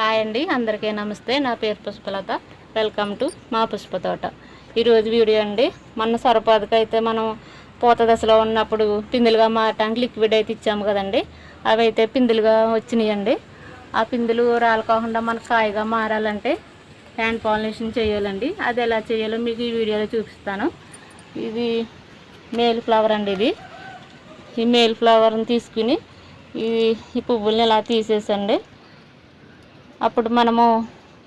Hi అండి అందరికీ నమస్తే. నా పేరు పుష్పలత. వెల్కమ్ టు మా పుష్ప తోట. ఈరోజు వీడియో అండి మొన్న సొరపాదకి అయితే మనం పూత దశలో ఉన్నప్పుడు పిందులుగా మారటానికి లిక్విడ్ అయితే ఇచ్చాము కదండి అవి అయితే పిందులుగా వచ్చినాయండి. ఆ పిందులు రాలుకోకుండా మనకు కాయగా మారాలంటే హ్యాండ్ పాలినేషన్ చేయాలండి. అది ఎలా చేయాలో మీకు ఈ వీడియోలో చూపిస్తాను. ఇది మేల్ ఫ్లవర్ అండి ఇది. ఈ మేల్ ఫ్లవర్ని తీసుకుని ఈ పువ్వుల్ని ఇలా తీసేసండి అప్పుడు మనము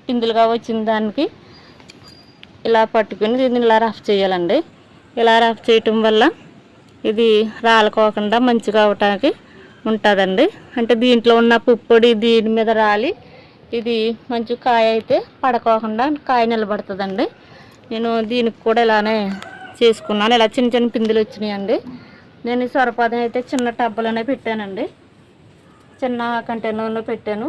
పిందులుగా వచ్చిన దానికి ఇలా పట్టుకుని దీన్ని ఇలా రఫ్ చేయాలండి. ఇలా రఫ్ చేయటం వల్ల ఇది రాలుకోకుండా మంచిగా అవటానికి ఉంటుందండి. అంటే దీంట్లో ఉన్న పుప్పొడి దీని మీద రాలి ఇది మంచి కాయ అయితే పడకోకుండా కాయ నిలబడుతుందండి. నేను దీనికి కూడా ఇలానే చేసుకున్నాను. ఇలా చిన్న చిన్న పిందులు వచ్చినాయండి. నేను సొరపాదం అయితే చిన్న టబ్బలోనే పెట్టానండి. చిన్న కంటైనర్లో పెట్టాను.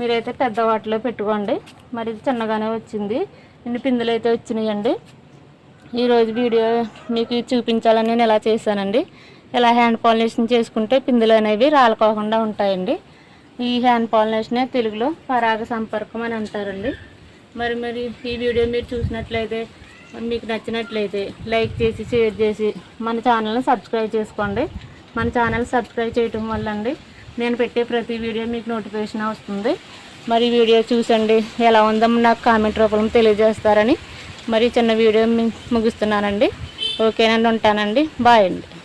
మీరైతే పెద్ద వాటిలో పెట్టుకోండి. మరి చిన్నగానే వచ్చింది. ఇన్ని పిందులు అయితే వచ్చినాయండి ఈరోజు వీడియో మీకు చూపించాలని నేను ఇలా చేశానండి. ఇలా హ్యాండ్ పాలినేషన్ చేసుకుంటే పిందులు అనేవి రాలుకోకుండా ఉంటాయండి. ఈ హ్యాండ్ పాలినేషనే తెలుగులో పరాగ సంపర్కం అని అంటారండి. మరి మరి ఈ వీడియో మీరు చూసినట్లయితే మీకు నచ్చినట్లయితే లైక్ చేసి షేర్ చేసి మన ఛానల్ని సబ్స్క్రైబ్ చేసుకోండి. మన ఛానల్ సబ్స్క్రైబ్ చేయటం వల్ల అండి నేను పెట్టే ప్రతి వీడియో మీకు నోటిఫికేషన్ వస్తుంది. మరి వీడియో చూసండి ఎలా ఉందో నాకు కామెంట్ రూపంలో తెలియజేస్తారని. మరి చిన్న వీడియో ముగిస్తున్నానండి. ఓకేనండి ఉంటానండి. బాయ్ అండి.